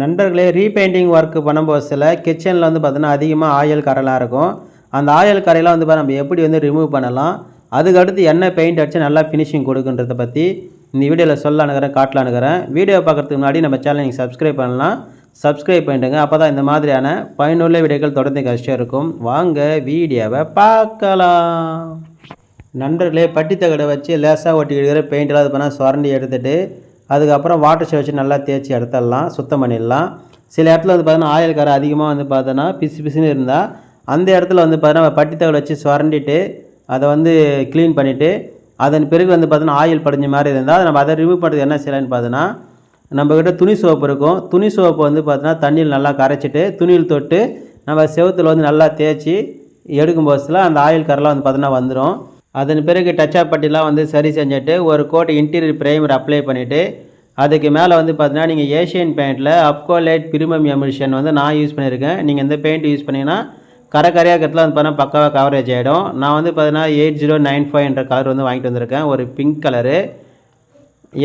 நண்பர்களே repainting work பண்ணும்போது சில கிச்சனில் வந்து பார்த்தீங்கன்னா அதிகமாக ஆயில் கரைலாம் இருக்கும். அந்த ஆயில் கரையெல்லாம் வந்து நம்ம எப்படி வந்து ரிமூவ் பண்ணலாம்? அதுக்கடுத்து என்ன பெயிண்ட் அடித்து நல்லா ஃபினிஷிங் கொடுக்குன்றத பற்றி இந்த வீடியோவில் சொல்ல அனுக்கிறேன் காட்டல அனுக்கிறேன் வீடியோ பார்க்குறதுக்கு முன்னாடி நம்ம சேனல் நீங்கள் சப்ஸ்கிரைப் பண்ணலாம். சப்ஸ்கிரைப் பண்ணிட்டுங்க அப்போ தான் இந்த மாதிரியான பயனுள்ள வீடியோக்கள் தொடர்ந்து கஷ்டம் இருக்கும். வாங்க வீடியோவை பார்க்கலாம். நண்பர்களே பட்டி தகடை வச்சு லேசாக ஒட்டிக்கிற பெயிண்டெல்லாம் இது பண்ணால் சுரண்டி எடுத்துகிட்டு அதுக்கப்புறம் வாட்டர் ஷே வச்சு நல்லா தேய்ச்சி எடுத்துடலாம் சுத்தம் பண்ணிடலாம். சில இடத்துல வந்து பார்த்தீங்கன்னா ஆயில் கரை அதிகமாக வந்து பார்த்தோன்னா பிசு பிசுன்னு இருந்தால் அந்த இடத்துல வந்து பார்த்தீங்கன்னா பட்டி வச்சு சுரண்டிட்டு அதை வந்து க்ளீன் பண்ணிவிட்டு அதன் பிறகு வந்து பார்த்தீங்கன்னா ஆயில் படிஞ்ச மாதிரி இருந்தால் அதை நம்ம அதை ரிமூவ் பண்ணுறது என்ன செய்யலான்னு பார்த்தோன்னா நம்மக்கிட்ட துணி சோப்பு இருக்கும். துணி சோப்பு வந்து பார்த்தோன்னா தண்ணியில் நல்லா கரைச்சிட்டு துணியில் தொட்டு நம்ம செவுத்தில் வந்து நல்லா தேய்ச்சி எடுக்கும் போதில் அந்த ஆயில் கரெலாம் வந்து பார்த்தோன்னா வந்துடும் அதன் பிறகு டச்சப் பட்டிலாம் வந்து சரி செஞ்சுட்டு ஒரு கோட் இன்டீரியர் ப்ரைமர் அப்ளை பண்ணிவிட்டு அதுக்கு மேலே வந்து பார்த்தீங்கன்னா நீங்கள் ஏஷியன் பெயிண்டில் அப்கோலைட் பிரிமம் எமிஷன் வந்து நான் யூஸ் பண்ணியிருக்கேன். நீங்கள் இந்த பெயிண்ட் யூஸ் பண்ணிங்கன்னா கரை கரையாக இருக்கிறதுல வந்து பார்த்தீங்கன்னா பக்காவாக கவரேஜ் ஆகிடும் நான் வந்து பார்த்தீங்கன்னா எயிட் ஜீரோ நைன் ஃபைவ் என்ற கலர் வந்து வாங்கிட்டு வந்திருக்கேன். ஒரு பிங்க் கலரு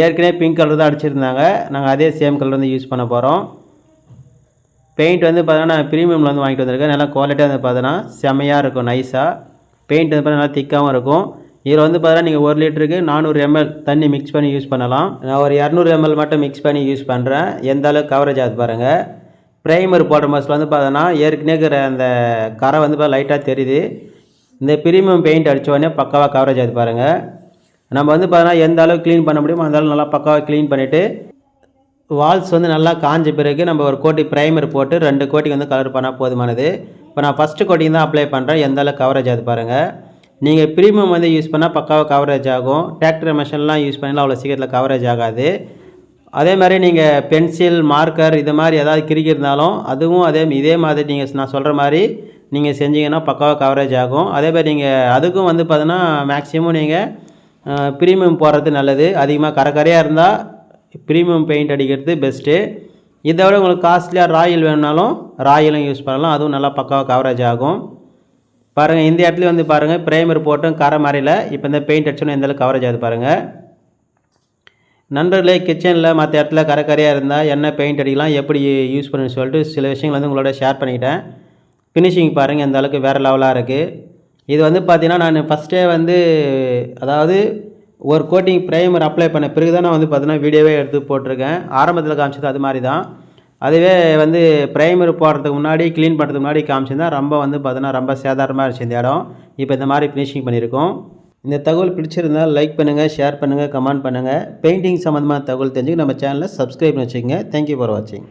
ஏற்கனவே பிங்க் கலர் தான் அடிச்சிருந்தாங்க. நாங்கள் அதே சேம் கலர் வந்து யூஸ் பண்ண போகிறோம் பெயிண்ட் வந்து பார்த்தீங்கன்னா நான் ப்ரீமியமில் வந்து வாங்கிட்டு வந்திருக்கேன். நல்லா குவாலிட்டியாக வந்து பார்த்தீங்கன்னா செம்மையாக இருக்கும் நைஸாக பெயிண்ட் வந்து நல்லா திக்காகவும் இருக்கும். இதில் வந்து பார்த்தீங்கன்னா நீங்கள் ஒரு லிட்டருக்கு நானூறு எம்எல் தண்ணி மிக்ஸ் பண்ணி யூஸ் பண்ணலாம். நான் ஒரு இரநூறு எம்எல் மட்டும் மிக்ஸ் பண்ணி யூஸ் பண்ணுறேன் எந்த அளவுக்கு கவரேஜ் ஆகுது பாருங்கள் ப்ரைமர் போடுற மாதத்தில் வந்து பார்த்தோன்னா ஏற்கனவே இருக்கிற அந்த கரை வந்து பார்த்தா லைட்டாக தெரியுது. இந்த ப்ரீமியம் பெயிண்ட் அடித்த உடனே பக்காவாக கவரேஜ் ஆகுது பாருங்கள் நம்ம வந்து பார்த்தோன்னா எந்த அளவுக்கு க்ளீன் பண்ண முடியுமோ அந்த அளவுக்கு நல்லா பக்காவாக க்ளீன் பண்ணிவிட்டு வால்ஸ் வந்து நல்லா காஞ்ச பிறகு நம்ம ஒரு கோட்டி ப்ரைமர் போட்டு ரெண்டு கோட்டிக்கு வந்து கலர் பண்ணால் போதுமானது. இப்போ நான் ஃபஸ்ட்டு கோட்டிங் தான் அப்ளை பண்ணுறேன் எந்த அளவுக்கு கவரேஜ் ஆகுது பாருங்கள் நீங்கள் ப்ரீமியம் வந்து யூஸ் பண்ணால் பக்காவாக கவரேஜ் ஆகும். டிராக்டர் மிஷின்லாம் யூஸ் பண்ணலாம் அவ்வளோ சீக்கிரத்தில் கவரேஜ் ஆகாது. அதே மாதிரி நீங்கள் பென்சில் மார்க்கர் இது மாதிரி ஏதாவது கிறுக்கியிருந்தாலும் அதுவும் அதே இதே மாதிரி நீங்கள் நான் சொல்கிற மாதிரி நீங்கள் செஞ்சீங்கன்னா பக்காவாக கவரேஜ் ஆகும். அதே மாதிரி நீங்கள் அதுக்கும் வந்து பார்த்தீங்கன்னா மேக்ஸிமம் நீங்கள் ப்ரீமியம் போடுறது நல்லது. அதிகமாக கரை கரையாக இருந்தால் ப்ரீமியம் பெயிண்ட் அடிக்கிறது பெஸ்ட்டு இதை விட உங்களுக்கு காஸ்ட்லியாக ராயல் வேணுனாலும் ராயலும் யூஸ் பண்ணலாம். அதுவும் நல்லா பக்காவாக கவரேஜ் ஆகும். பாருங்கள் இந்த இடத்துல வந்து பாருங்கள் ப்ரைமர் போட்டும் கரை மறையில் இப்போ இந்த பெயிண்ட் அடிச்சோன்னு எந்த அளவுக்கு கவரேஜ் ஆகுது பாருங்கள் நண்பர்களே கிச்சனில் மற்ற இடத்துல கரை கரையாக இருந்தால் என்ன பெயிண்ட் அடிக்கலாம் எப்படி யூஸ் பண்ணுன்னு சொல்லிட்டு சில விஷயங்கள் வந்து உங்களோட ஷேர் பண்ணிக்கிட்டேன். ஃபினிஷிங் பாருங்கள் எந்த அளவுக்கு வேறு லெவலாக இருக்குது இது வந்து பார்த்திங்கன்னா நான் ஃபஸ்ட்டே வந்து அதாவது ஒரு கோட்டிங் ப்ரைமர் அப்ளை பண்ண பிறகு தான் நான் வந்து பார்த்தீங்கன்னா வீடியோவே எடுத்து போட்டிருக்கேன். ஆரம்பத்தில் காமிச்சது அது மாதிரி தான் அதுவே வந்து ப்ரைமர் போடுறதுக்கு முன்னாடி க்ளீன் பண்ணுறதுக்கு முன்னாடி காமிச்சிருந்தா ரொம்ப வந்து பார்த்தீங்கன்னா ரொம்ப சேதாரமாக இருந்துச்சு இந்த இடம். இப்போ இந்த மாதிரி ஃபினிஷிங் பண்ணியிருக்கோம். இந்த தகவல் பிடிச்சிருந்தால் லைக் பண்ணுங்கள் ஷேர் பண்ணுங்கள் கமெண்ட் பண்ணுங்கள் பெயிண்டிங் சம்மந்தமான தகவல் தெரிஞ்சுக்க நம்ம சேனலை சப்ஸ்கிரைப் பண்ணி வச்சுக்கோங்க. தேங்க்யூ ஃபார் வாட்சிங்